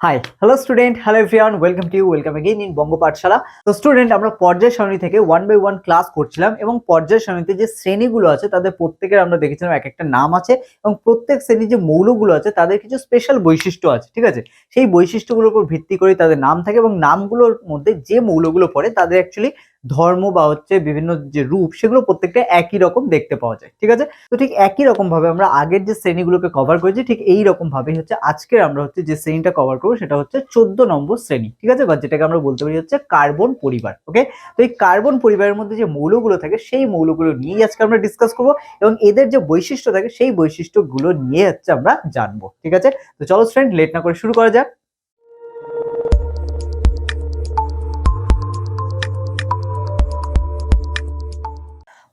Hi hello student hello everyone welcome to you welcome again in Banga Pathshala তো student আমরা পর্যায় সারণী থেকে ওয়ান বাই ওয়ান ক্লাস করছিলাম এবং পর্যায় সারণীতে যে শ্রেণীগুলো আছে, তাদের প্রত্যেকের আমরা দেখেছিলাম এক একটা নাম আছে এবং প্রত্যেক শ্রেণির যে মৌলগুলো আছে, তাদের কিছু স্পেশাল বৈশিষ্ট্য আছে, ঠিক আছে? সেই বৈশিষ্ট্যগুলোর উপর ভিত্তি করে তাদের নাম থাকে এবং নামগুলোর মধ্যে যে মৌলগুলো পড়ে, তাদের অ্যাকচুয়ালি ধর্ম বা হচ্ছে বিভিন্ন যে রূপ, সেগুলো প্রত্যেকটা একই রকম দেখতে পাওয়া যায়, ঠিক আছে? তো ঠিক একই রকম ভাবে আমরা আগের যে শ্রেণীগুলোকে কভার করেছি, ঠিক এই রকম ভাবেই হচ্ছে আজকের আমরা হচ্ছে যে শ্রেণীটা কভার করব, সেটা হচ্ছে চোদ্দ নম্বর শ্রেণি, ঠিক আছে? বা যেটাকে আমরা বলতে পারি হচ্ছে কার্বন পরিবার ওকে তো এই কার্বন পরিবারের মধ্যে যে মৌলগুলো থাকে, সেই মৌলগুলো নিয়েই আজকে আমরা ডিসকাস করব এবং এদের যে বৈশিষ্ট্য থাকে, সেই বৈশিষ্ট্যগুলো নিয়ে হচ্ছে আমরা জানব, ঠিক আছে? তো চলো স্টুডেন্ট লেট না করে শুরু করা যাক।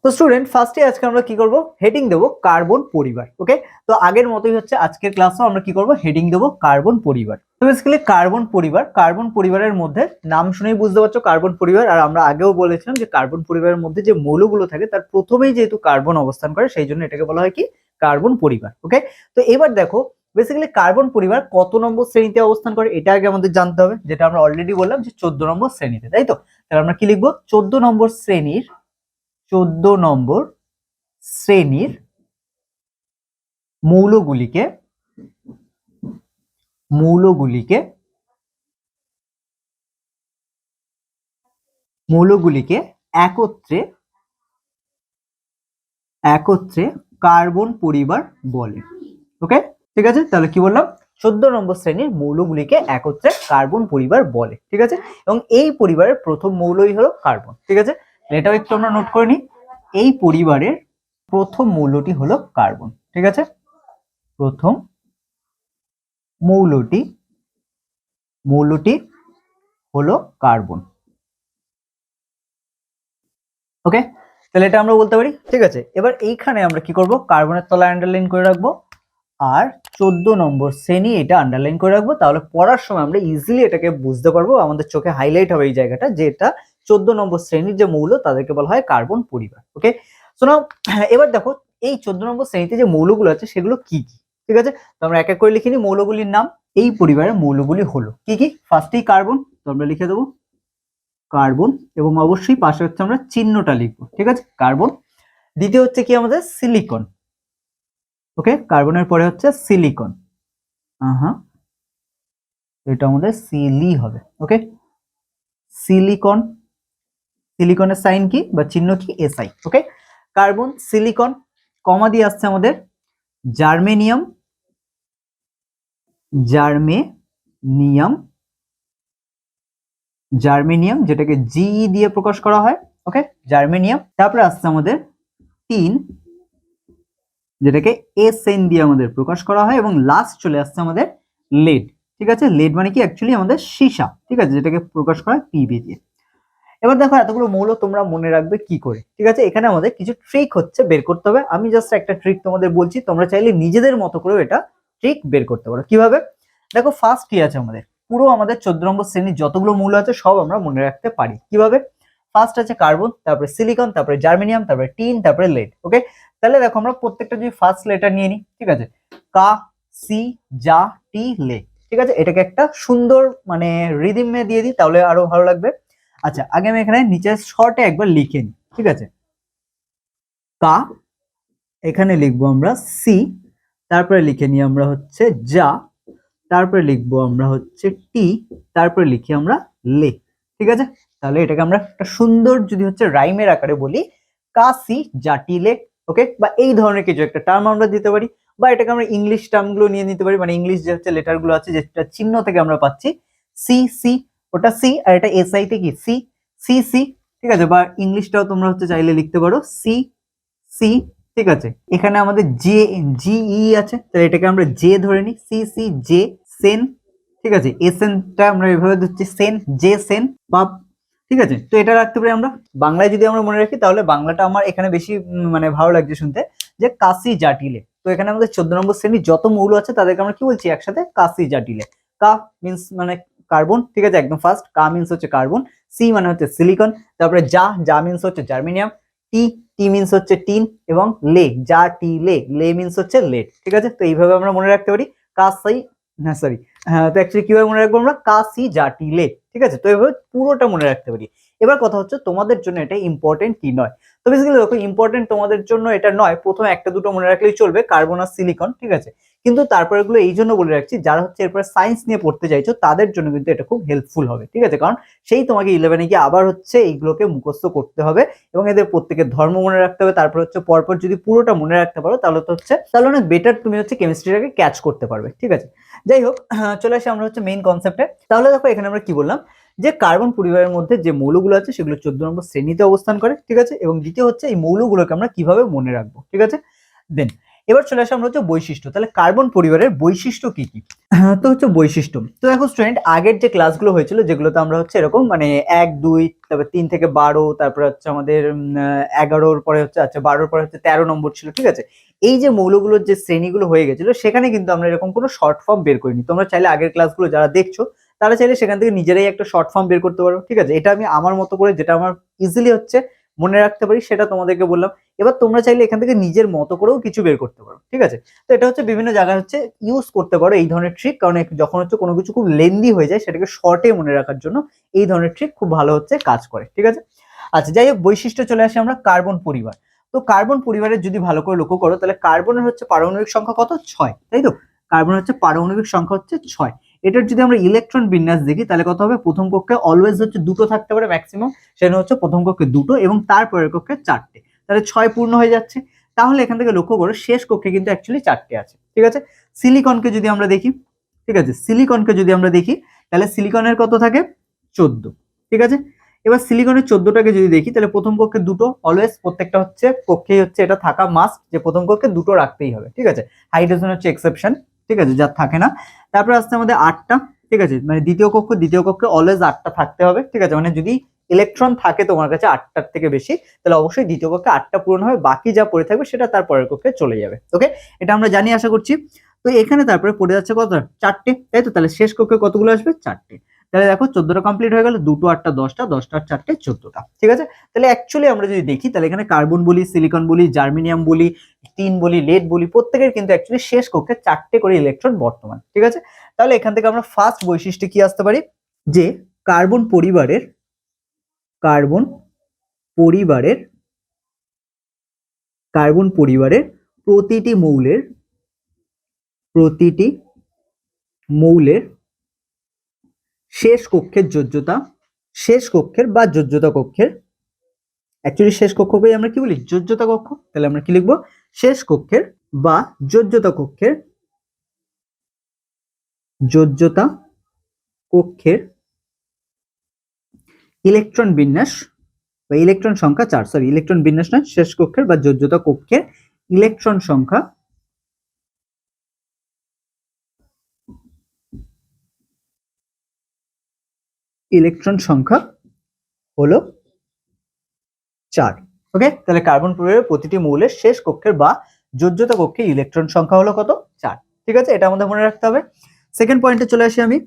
তো স্টুডেন্ট ফার্স্টে আজকে আমরা কি করব? হেডিং দেবো কার্বন পরিবার ওকে তো আগের মতোই হচ্ছে আজকের ক্লাসও আমরা কি করব? হেডিং দেবো কার্বন পরিবার। তো বেসিক্যালি কার্বন পরিবার কার্বন পরিবারের মধ্যে নাম শুনেই বুঝতে পারছ কার্বন পরিবার, আর আমরা আগেও বলেছিলাম যে কার্বন পরিবারের মধ্যে যে মৌলগুলো থাকে, তার প্রথমেই যেহেতু কার্বন অবস্থান করে, সেই জন্য এটাকে বলা হয় কি? কার্বন পরিবার ওকে তো এবার দেখো বেসিক্যালি কার্বন পরিবার কত নম্বর শ্রেণীতে অবস্থান করে, এটা আগে আমাদের জানতে হবে, যেটা আমরা অলরেডি বললাম যে চোদ্দ নম্বর শ্রেণীতে, তাই তো? তাহলে আমরা কি লিখব? চোদ্দ নম্বর শ্রেণির চোদ্দ নম্বর শ্রেণির মৌলগুলিকে মৌলগুলিকে মৌলগুলিকে একত্রে একত্রে কার্বন পরিবার বলে। ওকে? ঠিক আছে? তাহলে কি বললাম? চোদ্দ নম্বর শ্রেণির মৌলগুলিকে একত্রে কার্বন পরিবার বলে। ঠিক আছে? এবং এই পরিবারের প্রথম মৌলই হলো কার্বন। ঠিক আছে? এটাও একটু আমরা নোট করে নিই এই পরিবারের প্রথম মৌলটি হলো কার্বন, ঠিক আছে? প্রথম মৌলটি মৌলটি হলো কার্বন। ওকে তাহলে এটা আমরা বলতে পারি, ঠিক আছে? এবার এইখানে আমরা কি করব? কার্বনের তলায় আন্ডারলাইন করে রাখব, আর চোদ্দ নম্বর শ্রেণি এটা আন্ডারলাইন করে রাখব, তাহলে পড়ার সময় আমরা ইজিলি এটাকে বুঝতে পারব, আমাদের চোখে হাইলাইট হবে এই জায়গাটা যে এটা চোদ্দ নম্বর শ্রেণির যে মৌল তাদেরকে বলা হয় কার্বন পরিবার ওকে শোনাও এবার দেখো, এই চোদ্দ নম্বর শ্রেণীতে যে মৌলগুলো আছে সেগুলো কি কি? ঠিক আছে? তো আমরা এক এক করে লিখে নিই মৌলগুলির নাম, এই পরিবারের মৌলগুলি হলো, কি কি? ফার্স্টেই কার্বন তো আমরা লিখে দেবো। কার্বন এবং অবশ্যই পাশে হচ্ছে আমরা চিহ্নটা লিখব, ঠিক আছে? কার্বন দ্বিতীয় হচ্ছে কি আমাদের? সিলিকন ওকে কার্বনের পরে হচ্ছে সিলিকন হ্যাঁ এটা আমাদের সিলি হবে ওকে সিলিকন সিলিকনের সাইন কি বা চিহ্ন কি? Si okay carbon silicon comma দিয়ে আসছে আমাদের জার্মেনিয়াম জার্মেনিয়াম জার্মেনিয়াম যেটাকে জি দিয়ে প্রকাশ করা হয় ওকে জার্মেনিয়াম তারপরে আসছে আমাদের তিন যেটাকে এস এন দিয়ে আমাদের প্রকাশ করা হয় এবং লাস্ট চলে আসছে আমাদের লেড ঠিক আছে? লেড মানে কি? অ্যাকচুয়ালি আমাদের সীসা, ঠিক আছে? যেটাকে প্রকাশ করা হয় পিবি দিয়ে। এবার দেখো এতগুলো মৌল তোমরা মনে রাখবে কি করে? ঠিক আছে? এখানে আমাদের কিছু ট্রিক হচ্ছে বের করতে হবে। আমি জাস্ট একটা ট্রিক তোমাদের বলছি, তোমরা চাইলে নিজেদের মতো করেও এটা ট্রিক বের করতে পারো। কীভাবে? দেখো ফার্স্ট কি আছে আমাদের? পুরো আমাদের চোদ্দ নম্বর শ্রেণির যতগুলো মৌল আছে, সব আমরা মনে রাখতে পারি। কীভাবে? ফার্স্ট আছে কার্বন তারপরে সিলিকন তারপরে জার্মেনিয়াম তারপরে টিন তারপরে লেড ওকে তাহলে দেখো আমরা প্রত্যেকটা যদি ফার্স্ট লেটার নিয়ে নিই, ঠিক আছে? কা, সি, জা, টি, লে, ঠিক আছে? এটাকে একটা সুন্দর মানে রিদিমে দিয়ে দিই, তাহলে আরও ভালো লাগবে। আচ্ছা আগে আমি এখানে নিচে শর্টে একবার লিখে নিই, ঠিক আছে? কা, এখানে লিখব আমরা সি তারপরে লিখে নিই আমরা হচ্ছে যা, তারপরে লিখব আমরা হচ্ছে টি তারপরে লিখি আমরা লে, ঠিক আছে? তাহলে এটাকে আমরা একটা সুন্দর যদি হচ্ছে রাইমের আকারে বলি কাসি জাটিলে ওকে বা এই ধরনের কিছু একটা টার্ম আমরা দিতে পারি, বা এটাকে আমরা ইংলিশ টার্মগুলো নিয়ে নিতে পারি মানে ইংলিশ যে হচ্ছে লেটারগুলো আছে, যেটা চিহ্ন থেকে আমরা পাচ্ছি সি সি ওটা সি আর এটা এস আই তে কি সি সি সি ঠিক আছে? বা ইংলিশটাও তোমরা হচ্ছে চাইলে লিখতে পারো। সি সি ঠিক আছে? এখানে আমাদের জে জি ই আছে, তো এটাকে আমরা জে ধরে নিই। সি সি জে সেন ঠিক আছে? এসেনটা আমরা এভাবে ধরছি সেন জে সেন বা ঠিক আছে? তো এটা রাখতে পারি আমরা। বাংলায় যদি আমরা মনে রাখি, তাহলে বাংলাটা আমার এখানে বেশি মানে ভালো লাগছে শুনতে। যে কাশি জাটিলে। তো এখানে আমাদের চোদ্দ নম্বর শ্রেণির যত মৌল আছে, তাদেরকে আমরা কি বলছি একসাথে? কাশি জাটিলে। কা মিন্স মানে কার্বন ঠিক আছে? একদম ফার্স্ট কা মিন্স হচ্ছে কার্বন সি মানে হচ্ছে সিলিকন তারপরে যা যা মিন্স হচ্ছে জার্মেনিয়াম টি টি মিন্স হচ্ছে টিন এবং লে যা টি লে লে মিনস হচ্ছে লেড ঠিক আছে? তো এইভাবে আমরা মনে রাখতে পারি কাসাই হ্যাঁ সরি হ্যাঁ তো অ্যাকচুয়ালি কীভাবে মনে রাখব আমরা? কাশি জাটিলে ঠিক আছে? তো এইভাবে পুরোটা মনে রাখতে পারি। এবার কথা হচ্ছে তোমাদের জন্য এটা ইম্পর্টেন্ট কি নয়। তো বেসিক্যালি দেখো ইম্পর্টেন্ট তোমাদের জন্য এটা নয়। প্রথমে একটা দুটো মনে রাখলেই চলবে কার্বন আর সিলিকন ঠিক আছে? কিন্তু তারপরে এগুলো এই জন্য বলে রাখছি, যারা হচ্ছে এরপর সায়েন্স নিয়ে পড়তে চাইছো, তাদের জন্য কিন্তু এটা খুব হেল্পফুল হবে, ঠিক আছে? কারণ সেই তোমাকে ইলেভেনে গিয়ে আবার হচ্ছে এইগুলোকে মুখস্থ করতে হবে এবং এদের প্রত্যেকের ধর্ম মনে রাখতে হবে। তারপর হচ্ছে পরপর যদি পুরোটা মনে রাখতে পারো, তাহলে তো হচ্ছে, তাহলে অনেক বেটার তুমি হচ্ছে কেমিস্ট্রিটাকে ক্যাচ করতে পারবে, ঠিক আছে? যাই হোক চলে আসি আমরা হচ্ছে মেইন কনসেপ্টে তাহলে দেখো, এখানে আমরা কি বললাম? যে কার্বন পরিবারের মধ্যে যে মৌলগুলো আছে সেগুলো চোদ্দ নম্বর শ্রেণীতে অবস্থান করে ঠিক আছে? এবং দ্বিতীয় হচ্ছে এই মৌলগুলোকে আমরা কীভাবে মনে রাখব ঠিক আছে? দেন এবার চলে আসে আমরা হচ্ছে বৈশিষ্ট্য। তাহলে কার্বন পরিবারের বৈশিষ্ট্য কি কি? হ্যাঁ, তো হচ্ছে বৈশিষ্ট্য। তো দেখো স্টুডেন্ট আগের যে ক্লাসগুলো হয়েছিল যেগুলোতে আমরা হচ্ছে এরকম মানে এক দুই তারপর তিন থেকে বারো তারপরে হচ্ছে আমাদের এগারোর পরে হচ্ছে আচ্ছা বারোর পরে হচ্ছে তেরো নম্বর ছিল ঠিক আছে? এই যে মৌলগুলোর যে শ্রেণীগুলো হয়ে গেছিল সেখানে কিন্তু আমরা এরকম কোনো শর্ট ফর্ম বের করিনি। তোমরা চাইলে আগের ক্লাসগুলো যারা দেখছ তারা চাইলে সেখান থেকে নিজেরাই একটা শর্ট ফর্ম বের করতে পারো, ঠিক আছে? এটা আমি আমার মতো করে, যেটা আমার ইজিলি হচ্ছে, মনে রাখতে পারি, সেটা তোমাদেরকে বললাম। এবার তোমরা চাইলে এখান থেকে নিজের মতো করেও কিছু বের করতে পারো, ঠিক আছে? তো এটা হচ্ছে বিভিন্ন জায়গায় হচ্ছে ইউজ করতে পারো এই ধরনের ট্রিক কারণ যখন হচ্ছে কোনো কিছু খুব লেন্দি হয়ে যায়, সেটাকে শর্টে মনে রাখার জন্য এই ধরনের ট্রিক খুব ভালো হচ্ছে কাজ করে, ঠিক আছে? আচ্ছা যাই হোক, বৈশিষ্ট্য চলে আসে আমরা কার্বন পরিবার। তো কার্বন পরিবারের যদি ভালো করে লক্ষ্য করো, তাহলে কার্বনের হচ্ছে পারমাণবিক সংখ্যা কত? ছয়, তাই তো? কার্বন হচ্ছে পারমাণবিক সংখ্যা হচ্ছে ছয়। এটার যদি আমরা ইলেকট্রন বিন্যাস দেখি, তাহলে কত হবে? প্রথম কক্ষে অলওয়েজ হচ্ছে দুটো থাকতে পারে ম্যাক্সিমাম সেটা হচ্ছে প্রথম কক্ষে দুটো এবং তারপরের কক্ষে চারটে। তাহলে ছয় পূর্ণ হয়ে যাচ্ছে। তাহলে এখান থেকে লক্ষ্য করো, শেষ কক্ষে কিন্তু অ্যাকচুয়ালি চারটে আছে। ঠিক আছে? সিলিকনকে যদি আমরা দেখি, ঠিক আছে? সিলিকনকে যদি আমরা দেখি, তাহলে সিলিকনের কত থাকে? চোদ্দ। ঠিক আছে? এবার সিলিকনের চোদ্দটাকে যদি দেখি, তাহলে প্রথম কক্ষে দুটো অলওয়েজ প্রত্যেকটা হচ্ছে কক্ষেই হচ্ছে এটা থাকা মাস্ট যে প্রথম কক্ষে দুটো রাখতেই হবে। ঠিক আছে? হাইড্রোজেন হচ্ছে এক্সেপশন ঠিক আছে যা থাকে না। তারপরে আসছে আমাদের আটটা, ঠিক আছে? মানে দ্বিতীয় কক্ষ, দ্বিতীয় কক্ষে অলওয়েজ আটটা থাকতে হবে, ঠিক আছে? মানে যদি ইলেকট্রন থাকে তোমার কাছে আটটার থেকে বেশি, তাহলে অবশ্যই দ্বিতীয় কক্ষে আটটা পূরণ হবে, বাকি যা পড়ে থাকবে সেটা তার পরের কক্ষে চলে যাবে ওকে এটা আমরা জানি, আশা করছি। তো এখানে তারপরে পড়ে যাচ্ছে কত? চারটে, তাই তো? তাহলে শেষ কক্ষে কতগুলো আসবে? চারটে। তাহলে দেখো চোদ্দটা কমপ্লিট হয়ে গেল, দুটো আটটা দশটা দশটা আর চারটে চোদ্দটা। ঠিক আছে? তাহলে অ্যাকচুয়ালি আমরা যদি দেখি, তাহলে এখানে কার্বন বলি সিলিকন বলি জার্মিনিয়াম বলি টিন বলি লেড বলি, প্রত্যেকের কিন্তু অ্যাকচুয়ালি শেষ কক্ষে চারটে করে ইলেকট্রন বর্তমান। ঠিক আছে? তাহলে এখান থেকে আমরা ফার্স্ট বৈশিষ্ট্য কি আসতে পারি? যে কার্বন পরিবারের কার্বন পরিবারের কার্বন পরিবারের প্রতিটি মৌলের প্রতিটি মৌলের শেষ কক্ষের যোজ্যতা, শেষ কক্ষের বা যোজ্যতা কক্ষের। অ্যাকচুয়ালি শেষ কক্ষকে আমরা কি বলি? যোজ্যতা কক্ষ। তাহলে আমরা কি লিখব? শেষ কক্ষের বা যোজ্যতা কক্ষের। যোজ্যতা কক্ষের ইলেকট্রন বিন্যাস বা ইলেকট্রন সংখ্যা চার। সরি ইলেকট্রন বিন্যাস নয়, শেষ কক্ষের বা যোজ্যতা কক্ষের ইলেকট্রন সংখ্যা ইলেকট্রন সংখ্যা হলো চার। ওকে তাহলে কার্বন পরিবারের প্রতিটি মৌলের শেষ কক্ষের বা যোজ্যতা কক্ষে ইলেকট্রন সংখ্যা হলো কত? চার। ঠিক আছে? এটা আমাদের মনে রাখতে হবে। সেকেন্ড পয়েন্টে চলে আসি আমি।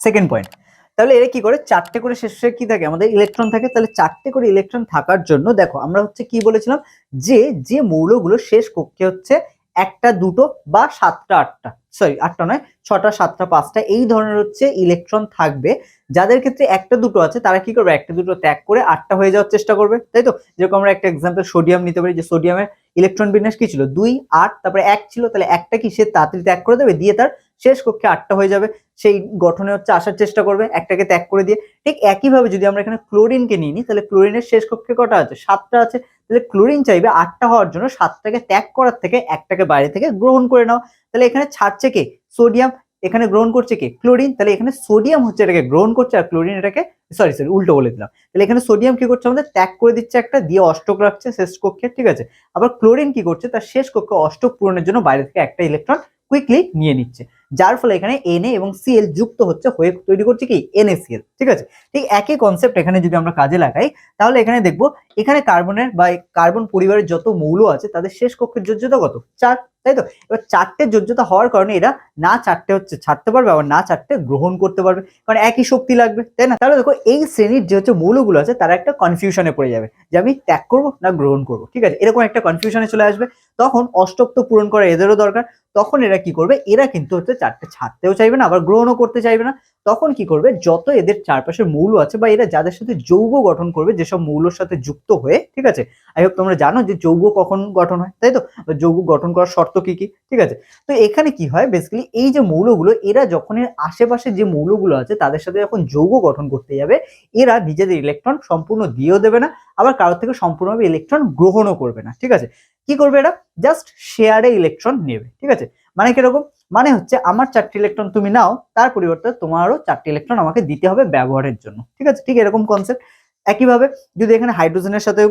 সেকেন্ড পয়েন্ট তাহলে এরা কি করে? চারটে করে শেষে কি থাকে? আমাদের ইলেকট্রন থাকে। তাহলে চারটে করে ইলেকট্রন থাকার জন্য দেখো, আমরা হচ্ছে কি বলেছিলাম? যে যে মৌলগুলো শেষ কক্ষে হচ্ছে একটা, দুটো বা সাতটা, আটটা। সরি আটটা নয়, ছটা, সাতটা, পাঁচটা, এই ধরনের হচ্ছে ইলেকট্রন থাকবে। যাদের ক্ষেত্রে একটা, দুটো আছে, তারা কি করবে? একটা, দুটো ত্যাগ করে আটটা হয়ে যাওয়ার চেষ্টা করবে, তাই তো? যেরকম আমরা একটা এক্সাম্পল সোডিয়াম নিতে পারি, যে সোডিয়ামের ইলেকট্রন বিন্যাস কি ছিল? দুই, আট, তারপরে এক ছিল, তাহলে একটা কি সে তাড়াতাড়ি ত্যাগ করে দেবে? দিয়ে তার শেষ কক্ষে আটটা হয়ে যাবে। সেই গঠনে হচ্ছে আসার চেষ্টা করবে, একটাকে ত্যাগ করে দিয়ে। ঠিক একইভাবে যদি আমরা এখানে ক্লোরিনকে নিয়ে নিই, তাহলে ক্লোরিনের শেষ কক্ষে কটা আছে? সাতটা আছে। তাহলে ক্লোরিন চাইবে আটটা হওয়ার জন্য, সাতটাকে ত্যাগ করার থেকে একটাকে বাইরে থেকে গ্রহণ করে নাও। তাহলে এখানে ছাড়ছে কে? সোডিয়াম এখানে গ্রহণ করছে কে? ক্লোরিন তাহলে এখানে সোডিয়াম হচ্ছে এটাকে গ্রহণ করছে আর ক্লোরিন এটাকে সরি সরি উল্টো বলে দিলাম। তাহলে এখানে সোডিয়াম কি করছে আমাদের? ত্যাগ করে দিচ্ছে একটা, দিয়ে অষ্টক রাখছে শেষ কক্ষে, ঠিক আছে? আবার ক্লোরিন কি করছে? তার শেষ কক্ষে অষ্টক পূরণের জন্য বাইরে থেকে একটা ইলেকট্রন কুইকলি নিয়ে নিচ্ছে। যার ফলে এখানে এনএ এবং সিএল যুক্ত হচ্ছে, হয়ে তৈরি করছে কি? এনএসিএল ঠিক আছে? ঠিক একই কনসেপ্ট এখানে যদি আমরা কাজে লাগাই, তাহলে এখানে দেখব, এখানে কার্বনের বা কার্বন পরিবারের যত মৌল আছে, তাদের শেষ কক্ষের যোজ্যতা কত? চার, তাই তো? এবার চারটে যোজ্যতা হওয়ার কারণে এরা না চারটে হচ্ছে ছাড়তে পারবে, আবার না চারটে গ্রহণ করতে পারবে। কারণ একই শক্তি লাগবে, তাই না? তাহলে দেখো, এই শ্রেণির যে হচ্ছে মৌলগুলো আছে, তারা একটা কনফিউশনে পড়ে যাবে, যে আমি ত্যাগ করব না গ্রহণ করব, ঠিক আছে? এরকম একটা কনফিউশনে চলে আসবে। তখন অষ্টক তো পূরণ করা এদেরও দরকার। তখন এরা কি করবে? এরা কিন্তু হচ্ছে চারটে ছাড়তেও চাইবে না, আবার গ্রহণও করতে চাইবে না। তখন কি করবে? যত এদের চারপাশের মৌল আছে বা এরা যাদের সাথে যৌগ গঠন করবে, যেসব মৌলর সাথে যুক্ত হয়ে, ঠিক আছে? আই হোপ তোমরা জানো যে যৌগ কখন গঠন হয়, তাই তো? যৌগ গঠন করার শর্ত কি কি? ঠিক আছে? তো এখানে কি হয়? বেসিক্যালি এই যে মৌলগুলো, এরা যখন এর আশেপাশে যে মৌলগুলো আছে, তাদের সাথে যখন যৌগ গঠন করতে যাবে, এরা নিজেদের ইলেকট্রন সম্পূর্ণ দিয়েও দেবে না, আবার কারোর থেকে সম্পূর্ণভাবে ইলেকট্রন গ্রহণও করবে না, ঠিক আছে? কি করবে এরা? জাস্ট শেয়ারে ইলেকট্রন নেবে, ঠিক আছে? মানে কীরকম? মানে হচ্ছে আমার চারটি ইলেকট্রন তুমি নাও, তার পরিবর্তে তোমারও চারটি ইলেকট্রন আমাকে দিতে হবে ব্যবহারের জন্য। ঠিক আছে? ঠিক এরকম কনসেপ্ট একইভাবে যদি এখানে হাইড্রোজেনের সাথে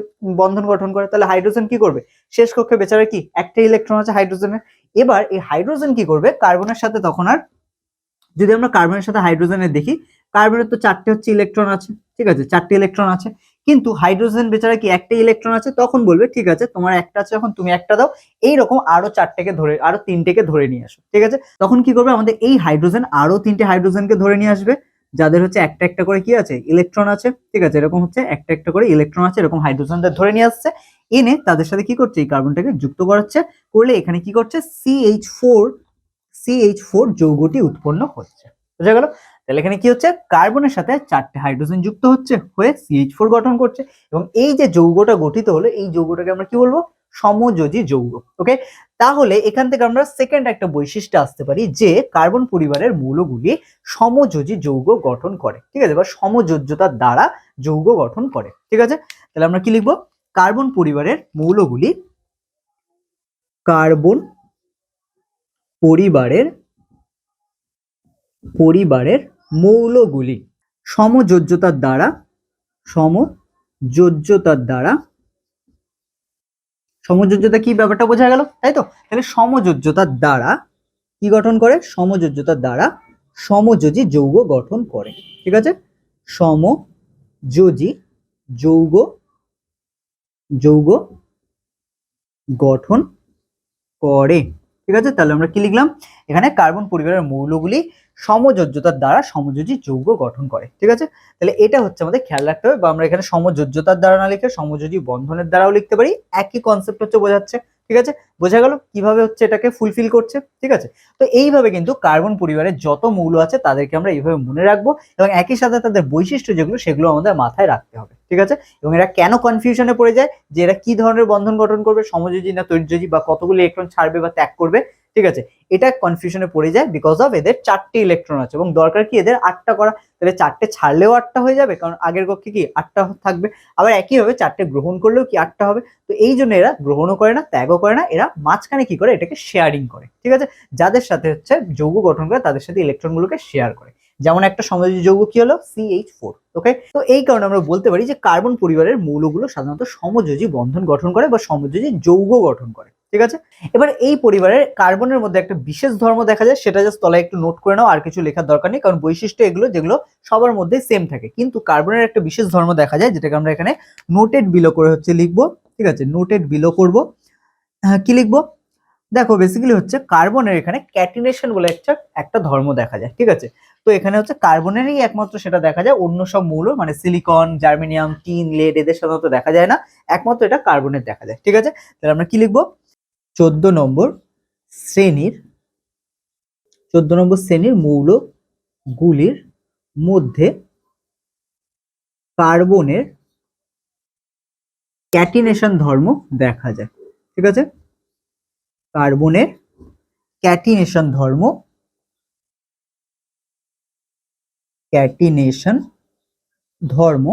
বন্ধন গঠন করে, তাহলে হাইড্রোজেন কি করবে? শেষ কক্ষে বেচারা কি? একটা ইলেকট্রন আছে হাইড্রোজেনের এবার এই হাইড্রোজেন কি করবে? কার্বনের সাথে তখন আর যদি আমরা কার্বনের সাথে হাইড্রোজেনের দেখি কার্বনের তো চারটে হচ্ছে ইলেকট্রন আছে। ঠিক আছে? চারটে ইলেকট্রন আছে। কিন্তু হাইড্রোজেন বেচারা কি একটা ইলেকট্রন আছে? তখন বলবে, ঠিক আছে, তোমার একটা আছে যখন তুমি একটা দাও। এইরকম আরও চারটেকে ধরে, আরও তিনটেকে ধরে নিয়ে আসো, ঠিক আছে? তখন কি করবে? আমাদের এই হাইড্রোজেন আরও তিনটে হাইড্রোজেনকে ধরে নিয়ে আসবে। যাদের হচ্ছে একটা একটা করে কি আছে? ইলেকট্রন আছে, ঠিক আছে? এরকম হচ্ছে একটা একটা করে ইলেকট্রন আছে, এরকম হাইড্রোজেনদের ধরে নিয়ে আসছে। এনে তাদের সাথে কি করছে? এই কার্বনটাকে যুক্ত করাচ্ছে। করলে এখানে কি করছে? সিএইচ ফোর সিএইচ ফোর যৌগটি উৎপন্ন হচ্ছে। বোঝা গেল? তাহলে এখানে কি হচ্ছে? কার্বনের সাথে চারটে হাইড্রোজেন যুক্ত হচ্ছে, হয়ে সিএইচ ফোর গঠন করছে এবং এই যে যৌগটা গঠিত হলো, এই যৌগটাকে আমরা কি বলব? সমযোজী যৌগ ওকে তাহলে এখান থেকে আমরা সেকেন্ড একটা বৈশিষ্ট্য আসতে পারি যে কার্বন পরিবারের মৌলগুলি সমযোজী যৌগ গঠন করে, ঠিক আছে? বা সমযোজ্যতার দ্বারা যৌগ গঠন করে, ঠিক আছে? তাহলে আমরা কি লিখব? কার্বন পরিবারের মৌলগুলি কার্বন পরিবারের পরিবারের মৌলগুলি। সমযোজ্যতার দ্বারা সমযোজ্যতার দ্বারা। সমযোজ্যতা কি ব্যাপারটা বোঝা গেল? তাই তো? তাহলে সমযোজ্যতার দ্বারা কি গঠন করে? সমযোজ্যতার দ্বারা সমযোজী যৌগ গঠন করে। ঠিক আছে? সমযোজী যৌগ যৌগ গঠন করে। ঠিক আছে? তাহলে আমরা কি লিখলাম? এখানে কার্বন পরিবারের মৌলগুলি সমযোজ্যতার দ্বারা সমযোজী যৌগ গঠন করে, ঠিক আছে? তাহলে এটা হচ্ছে আমাদের খেয়াল রাখতে হবে বা আমরা এখানে সমযোজ্যতার দ্বারা না লিখে সমযোজী বন্ধনের দ্বারাও লিখতে পারি। একই কনসেপ্ট হচ্ছে বোঝাচ্ছে। ঠিক আছে? বোঝা গেল কীভাবে হচ্ছে এটাকে ফুলফিল করছে, ঠিক আছে? তো এইভাবে কিন্তু কার্বন পরিবারের যত মৌল আছে তাদেরকে আমরা এইভাবে মনে রাখব এবং একই সাথে তাদের বৈশিষ্ট্য যেগুলো সেগুলো আমাদের মাথায় রাখতে হবে, ঠিক আছে? এবং এরা কেন কনফিউশনে পড়ে যায়? যে এরা কি ধরনের বন্ধন গঠন করবে? সমযোজী না তৈর্যজী বা কতগুলো ইলেকট্রন ছাড়বে বা ত্যাগ করবে? ঠিক আছে? এটা কনফিউশনে পড়ে যায় বিকজ অফ এদের চারটে ইলেকট্রন আছে এবং দরকার কি এদের আটটা করা? তাহলে চারটে ছাড়লেও আটটা হয়ে যাবে কারণ আগের কক্ষে কি আটটা থাকবে? আবার একইভাবে চারটে গ্রহণ করলেও কি আটটা হবে? তো এই জন্য এরা গ্রহণও করে না, ত্যাগও করে না, এরা মাঝখানে কি করে? এটাকে শেয়ারিং করে, ঠিক আছে? যাদের সাথে হচ্ছে যৌগ গঠন করে তাদের সাথে ইলেকট্রনগুলোকে শেয়ার করে। যেমন একটা সমযোজী যৌগ কি হলো? সিএইচ ফোর ওকে তো এই কারণে আমরা বলতে পারি যে কার্বন পরিবারের মৌলগুলো সাধারণত সমযোজী বন্ধন গঠন করে বা সমযোজী যৌগ গঠন করে। ঠিক আছে? এবার এই পরিবারের কার্বনের মধ্যে একটা বিশেষ ধর্ম দেখা যায়, সেটা জাস্ট তলায় একটু নোট করে নাও, আর কিছু লেখার দরকার নেই, কারণ বৈশিষ্ট্য এগুলো যেগুলো সবার মধ্যে সেম থাকে। কিন্তু কার্বনের একটা বিশেষ ধর্ম দেখা যায়, যেটাকে আমরা এখানে নোটেড বিলো করে হচ্ছে লিখব, ঠিক আছে? নোটেড বিলো করব। হ্যাঁ কি লিখব? দেখো বেসিক্যালি হচ্ছে কার্বনের এখানে ক্যাটিনেশন বলে একটা একটা ধর্ম দেখা যায়, ঠিক আছে? তো এখানে হচ্ছে কার্বনেরই একমাত্র সেটা দেখা যায়, অন্য সব মৌল মানে সিলিকন জার্মেনিয়াম টিন লেড এদের সাধারণত দেখা যায় না, একমাত্র এটা কার্বনের দেখা যায়, ঠিক আছে? তাহলে আমরা কি লিখব? চোদ্দ নম্বর শ্রেণির, চোদ্দ নম্বর শ্রেণির মৌলগুলির মধ্যে কার্বনের ক্যাটিনেশন ধর্ম দেখা যায়, ঠিক আছে? কার্বনের ক্যাটিনেশন ধর্ম ক্যাটিনেশন ধর্ম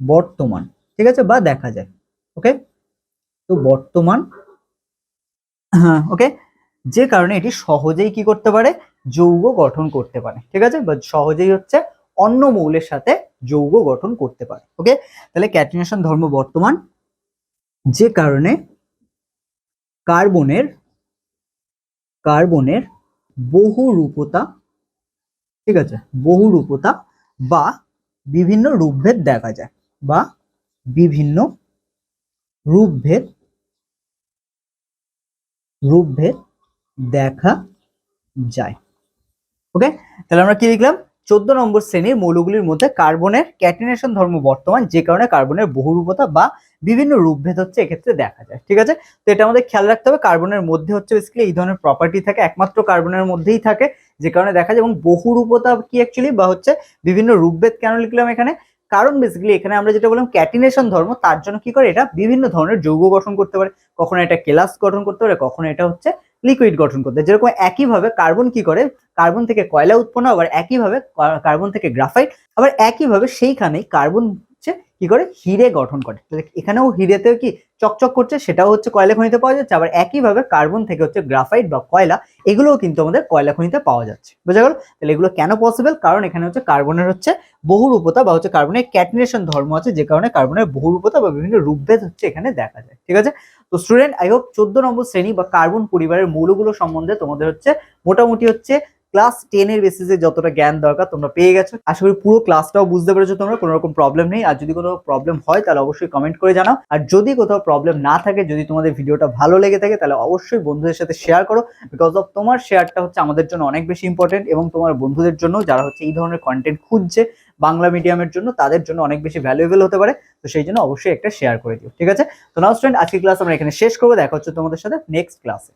বর্তমান, ঠিক আছে? বা দেখা যায়, ওকে? তো বর্তমান হ্যাঁ ওকে যে কারণে এটি সহজেই কি করতে পারে? যৌগ গঠন করতে পারে, ঠিক আছে? বা সহজেই হচ্ছে অন্য মৌলের সাথে যৌগ গঠন করতে পারে ওকে তাহলে ক্যাটিনেশন ধর্ম বর্তমান। যে কারণে কার্বনের কার্বনের বহুরূপতা, ঠিক আছে? বহুরূপতা বা বিভিন্ন রূপভেদ দেখা যায়, বা বিভিন্ন রূপভেদ রূপভেদ দেখা যায়। ওকে তাহলে আমরা কি লিখলাম? চোদ্দ নম্বর শ্রেণির মৌলগুলির মধ্যে কার্বনের ক্যাটিনেশন ধর্ম বর্তমান, যে কারণে কার্বনের বহুরূপতা বা বিভিন্ন রূপভেদ হচ্ছে এক্ষেত্রে দেখা যায়। ঠিক আছে? তো এটা আমাদের খেয়াল রাখতে হবে, কার্বনের মধ্যে হচ্ছে বেসিক্যালি এই ধরনের প্রপার্টি থাকে, একমাত্র কার্বনের মধ্যেই থাকে, যে কারণে দেখা যায়। এবং বহুরূপতা কি অ্যাকচুয়ালি বা হচ্ছে বিভিন্ন রূপভেদ কেন লিখলাম এখানে? কারণ বেসিক্যালি এখানে আমরা যেটা বললাম ক্যাটিনেশন ধর্ম, তার জন্য কি করে এটা? বিভিন্ন ধরনের যৌগ গঠন করতে পারে। কখনো এটা কেলাস গঠন করতে পারে, কখনো এটা হচ্ছে লিকুইড গঠন করতে পারে। যেরকম একইভাবে কার্বন কি করে? কার্বন থেকে কয়লা উৎপন্ন, আবার একইভাবে কার্বন থেকে গ্রাফাইট আবার একইভাবে সেইখানেই কার্বন কি করে? হিরে গঠন করে। এখানেও হিরেতেও কি চকচক করছে, সেটাও হচ্ছে কয়লা খনিতে পাওয়া যাচ্ছে, আবার একইভাবে কার্বন থেকে হচ্ছে গ্রাফাইট বা কয়লা, এগুলোও কিন্তু আমাদের কয়লা খনিতে পাওয়া যাচ্ছে। বোঝা গেল? তাহলে এগুলো কেন পসিবল কারণ এখানে হচ্ছে কার্বনের হচ্ছে বহুরূপতা বা হচ্ছে কার্বনের ক্যাটিনেশন ধর্ম আছে, যে কারণে কার্বনের বহুরূপতা বা বিভিন্ন রূপভেদ হচ্ছে এখানে দেখা যায়। ঠিক আছে? তো স্টুডেন্ট আই হোপ চোদ্দ নম্বর শ্রেণি বা কার্বন পরিবারের মৌলগুলো সম্বন্ধে তোমাদের হচ্ছে মোটামুটি হচ্ছে ক্লাস টেন টেনের বেসিসে যতটা জ্ঞান দরকার তোমরা পেয়ে গেছো। আশা করি পুরো ক্লাসটাও বুঝতে পেরেছ তোমরা, কোনো রকম প্রবলেম নেই। আর যদি কোনো প্রবলেম হয়, তাহলে অবশ্যই কমেন্ট করে জানাও। আর যদি কোথাও প্রবলেম না থাকে, যদি তোমাদের ভিডিওটা ভালো লেগে থাকে, তাহলে অবশ্যই বন্ধুদের সাথে শেয়ার করো। বিকজ অফ তোমার শেয়ারটা হচ্ছে আমাদের জন্য অনেক বেশি ইম্পর্টেন্ট এবং তোমার বন্ধুদের জন্য যারা হচ্ছে এই ধরনের কন্টেন্ট খুঁজছে বাংলা মিডিয়ামের জন্য, তাদের জন্য অনেক বেশি ভ্যালুয়েবল হতে পারে। তো সেই জন্য অবশ্যই একটা শেয়ার করে দিও, ঠিক আছে? তো নাও স্টুডেন্ট আজকে ক্লাস আমরা এখানে শেষ করব। দেখা হচ্ছে তোমাদের সাথে নেক্সট ক্লাসে